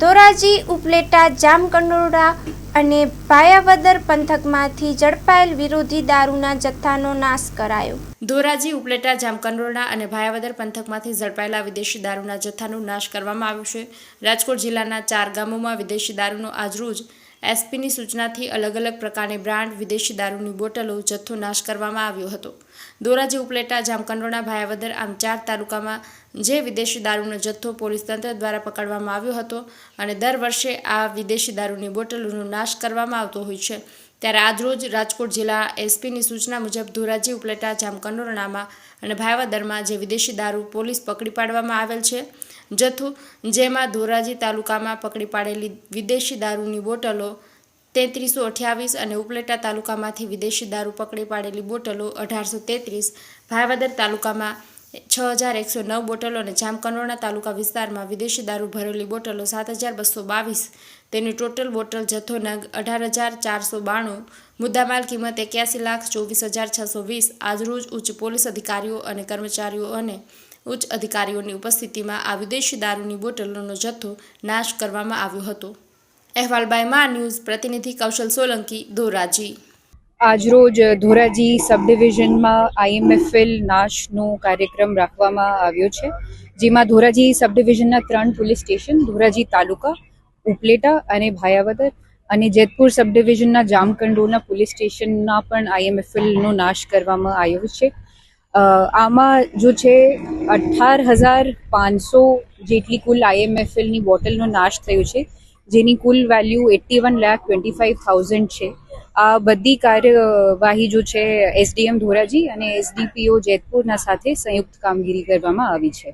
ધોરાજી, ઉપલેટા જામકંડોળા અને ભાયાવદર પંથકમાંથી ઝડપાયેલ વિરોધી દારૂના જથ્થાનો નાશ કરાયો. ધોરાજી, ઉપલેટા જામકંડોળા અને ભાયાવદર પંથકમાંથી ઝડપાયેલા વિદેશી દારૂના જથ્થાનો નાશ કરવામાં આવ્યો છે. રાજકોટ જિલ્લાના ચાર ગામોમાં વિદેશી દારૂનો આજરોજ એસપીની સૂચનાથી અલગ અલગ પ્રકારની બ્રાન્ડ વિદેશી દારૂની બોટલો જથ્થો નાશ કરવામાં આવ્યો હતો. ધોરાજી ઉપલેટા, જામકંડોળા, ભાયાવદર આમ ચાર તાલુકામાં જે વિદેશી દારૂનો જથ્થો પોલીસ તંત્ર દ્વારા પકડવામાં આવ્યો હતો અને દર વર્ષે આ વિદેશી દારૂની બોટલોનો નાશ કરવામાં આવતો હોય છે. ત્યારે આજરોજ રાજકોટ જિલ્લા એસપીની સૂચના મુજબ ધોરાજી ઉપલેટા જામકંડોરણામાં અને ભાયાવદરમાં જે વિદેશી દારૂ પોલીસ પકડી પાડવામાં આવેલ છે જથ્થો, જેમાં ધોરાજી તાલુકામાં પકડી પાડેલી વિદેશી દારૂની બોટલો તેત્રીસો અઠ્યાવીસ અને ઉપલેટા તાલુકામાંથી વિદેશી દારૂ પકડી પાડેલી બોટલો અઢારસો તેત્રીસ ભાવદર તાલુકામાં છ હજાર એકસો નવ બોટલો અને જામકંડોરણા તાલુકા વિસ્તારમાં વિદેશી દારૂ ભરેલી બોટલો સાત હજાર બસો બાવીસ. તેની ટોટલ બોટલ જથ્થો નગ અઢાર હજાર ચારસો બાણું, મુદ્દામાલ કિંમત એક્યાસી લાખ ચોવીસ હજાર છસો વીસ, આજરોજ ઉચ્ચ પોલીસ અધિકારીઓ અને કર્મચારીઓ અને ઉચ્ચ અધિકારીઓની ઉપસ્થિતિમાં આ વિદેશી દારૂની બોટલોનો જથ્થો નાશ કરવામાં આવ્યો હતો. અહેવાલ બાયમાં ન્યૂઝ પ્રતિનિધિ કૌશલ સોલંકી, ધોરાજી. આજરોજ ધોરાજી સબ ડિવિઝનમાં આઈએમએફએલ નાશનો કાર્યક્રમ રાખવામાં આવ્યો છે, જેમાં ધોરાજી સબ ડિવિઝનના ત્રણ પોલીસ સ્ટેશન, ધોરાજી તાલુકા, ઉપલેટા અને ભાયાવદર અને જેતપુર સબ ડિવિઝનના જામકંડોના પોલીસ સ્ટેશનના પણ આઈએમએફએલનો નાશ કરવામાં આવ્યો છે. આમાં જો છે અઠાર હજાર પાંચસો જેટલી કુલ આઈએમએફએલની બોટલનો નાશ થયો છે, જેની કુલ value eighty one lakh twenty five thousand છે. આ બધી કાર્યવાહી જો છે એસડીએમ ધોરાજી અને એસડીપીઓ જેતપુરના સાથે સંયુક્ત કામગીરી કરવામાં આવી છે.